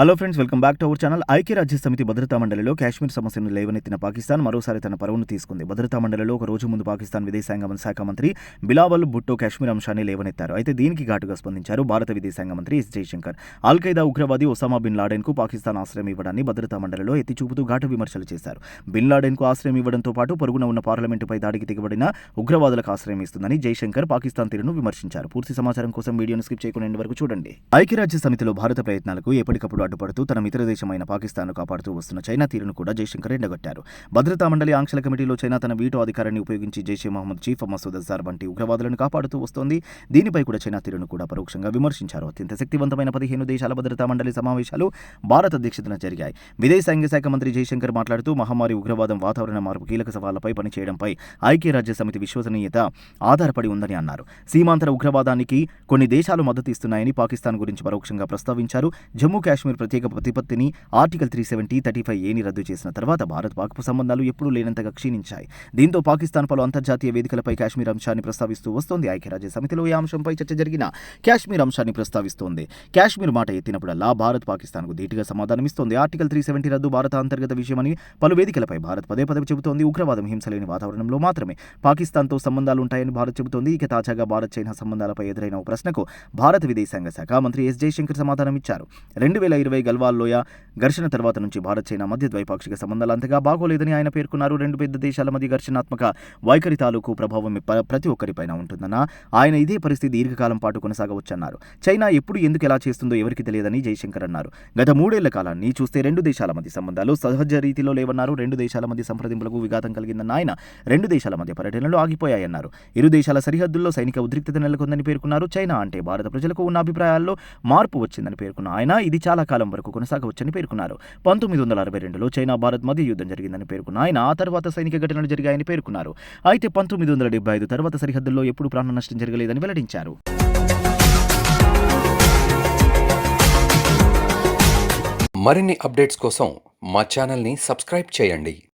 Hello friends welcome back to our channel. ఐక్యరాజ్య సమితి భద్రతా మండలిలో కాశ్మీర్ సమస్యను లేవనెత్తిన పాకిస్తాన్ మరోసారి తన పరువును తీసుకుంది. భద్రతా మండలిలో ఒక రోజు ముందు పాకిస్తాన్ విదేశాంగ శాఖ మంత్రి బిలావల్ భుట్టో కాశ్మీర్ అంశాన్ని లేవనెత్తారు. అయితే దీనికి ఘాటుగా స్పందించారు భారత విదేశాంగ మంత్రి ఎస్ జయశంకర్. అల్ ఖైదా ఉగ్రవాది ఒసామా బిన్ లాడెన్కు పాకిస్తాన్ ఆశ్రయం ఇవ్వడాన్ని భద్రతా మండలిలో ఎత్తి చూపుతూ ఘాటు విమర్శలు చేశారు. బిన్ లాడెన్కు ఆశ్రయం ఇవ్వడంతో పాటు పొరుగున ఉన్న పార్లమెంటుపై దాడికి దిగబడిన ఉగ్రవాదులకు ఆశ్రయం ఇస్తుందని జయశంకర్ పాకిస్తాన్ తీరును విమర్శించారు. పూర్తి సమాచారం కోసం వీడియోను స్కిప్ చేయకుండా వరకు చూడండి. ఐక్యరాజ్య సమితిలో భారత ప్రయత్నాలకు ఎప్పటికప్పుడు అడ్డుపడుతూ తన మిత్ర దేశమైన పాకిస్తాన్ను కాపాడుతూ వస్తున్న చైనా తీరును కూడా జైశంకర్ ఎండగట్టారు. భద్రతా మండలి ఆంక్షల కమిటీలో చైనా తన వీటో అధికారాన్ని ఉపయోగించి జైషే మహమ్మద్ చీఫ్ మసూద్ అజార్ వంటి ఉగ్రవాదులను కాపాడుతూ వస్తోంది. దీనిపై కూడా చైనా తీరును కూడా పరోక్షంగా విమర్శించారు. అత్యంత శక్తివంతమైన పదిహేను దేశాల భద్రతా మండలి సమావేశాలు భారత అధ్యక్షతన జరిగాయి. విదేశాంగ శాఖ మంత్రి జైశంకర్ మాట్లాడుతూ మహమ్మారి ఉగ్రవాదం వాతావరణ మార్పు కీలక సవాళ్ళపై పనిచేయడంపై ఐక్యరాజ్య సమితి విశ్వసనీయత ఆధారపడి ఉందని అన్నారు. సీమాంతర ఉగ్రవాదానికి కొన్ని దేశాలు మద్దతు ఇస్తున్నాయని పాకిస్తాన్ గురించి పరోక్షంగా ప్రస్తావించారు. జమ్మూ కాశ్మీర్ ప్రత్యేక ప్రతిపత్తిని article three seventy thirty five ఏని రద్దు చేసిన తర్వాత భారత్ పాక్ సంబంధాలు ఎప్పుడూ లేనంతగా క్షీణించాయి. దీంతో పాకిస్తాన్ పలు అంతర్జాతీయ వేదికలపై కాశ్మీర్ అంశాన్ని ప్రస్తావిస్తూ వస్తోంది. ఐక్యరాజ్య సమితిలో ఈ అంశంపై చర్చ జరిగిన కాశ్మీర్ అంశాన్ని ప్రస్తావిస్తోంది. కాశ్మీర్ మాట ఎత్తినప్పుడల్లా భారత్ పాకిస్తాన్కు ధీటుగా సమాధానమిస్తోంది. ఆర్టికల్ త్రీ సెవెంటీ రద్దు భారత అంతర్గత విషయమని పలు వేదికలపై భారత్ పదే పదే చెబుతోంది. ఉగ్రవాదం హింస లేని వాతావరణంలో మాత్రమే పాకిస్తాన్తో సంబంధాలు ఉంటాయని భారత్ చెబుతోంది. ఇక తాజాగా భారత్ చైనా సంబంధాలపై ఎదురైన ఓ ప్రశ్నకు భారత విదేశాంగ శాఖ మంత్రి ఎస్ జయశంకర్ సమాధానం ఇచ్చారు రెండు వేల ఇరవై గల్వాల్లోయ ఘర్షణ తర్వాత నుంచి భారత్ చైనా మధ్య ద్వైపాక్షిక సంబంధాలు అంతగా బాగోలేదని ఆయన పేర్కొన్నారు. రెండు పెద్ద దేశాల మధ్య ఘర్షణాత్మక వైఖరి తాలూకు ప్రభావం ప్రతి ఒక్కరిపైన ఉంటుందన్న ఆయన ఇదే పరిస్థితి దీర్ఘకాలం పాటు కొనసాగవచ్చన్నారు. చైనా ఎప్పుడు ఎందుకు ఎలా చేస్తుందో ఎవరికి తెలియదని జయశంకర్ అన్నారు. గత మూడేళ్ళ కాలాన్ని చూస్తే రెండు దేశాల మధ్య సంబంధాలు సహజ రీతిలో లేవన్నారు. రెండు దేశాల మధ్య సంప్రదింపులకు విఘాతం కలిగిందన్న ఆయన రెండు దేశాల మధ్య పర్యటనలు ఆగిపోయాయన్నారు. ఇరు దేశాల సరిహద్దుల్లో సైనిక ఉద్రిక్తత నెలకొందని పేర్కొన్నారు. చైనా అంటే భారత ప్రజలకు ఉన్న అభిప్రాయాల్లో మార్పు వచ్చిందని పేర్కొన్న ఆయన ఇది చాలా కాలం వరకు కొనసాగవచ్చని పేర్కొన్నారు. పంతొమ్మిది వందల అరవై రెండులో చైనా భారత్ మధ్య యుద్ధం జరిగిందని పేర్కొన్న ఆయన ఆ తర్వాత సైనిక ఘటనలు జరిగాయని పేర్కొన్నారు. అయితే పంతొమ్మిది వందల డెబ్బై ఐదు తర్వాత సరిహద్దుల్లో ఎప్పుడు ప్రాణ నష్టం జరగలేదని వెల్లడించారు. మరిన్ని అప్డేట్స్ కోసం మా ఛానల్ని సబ్స్క్రైబ్ చేయండి.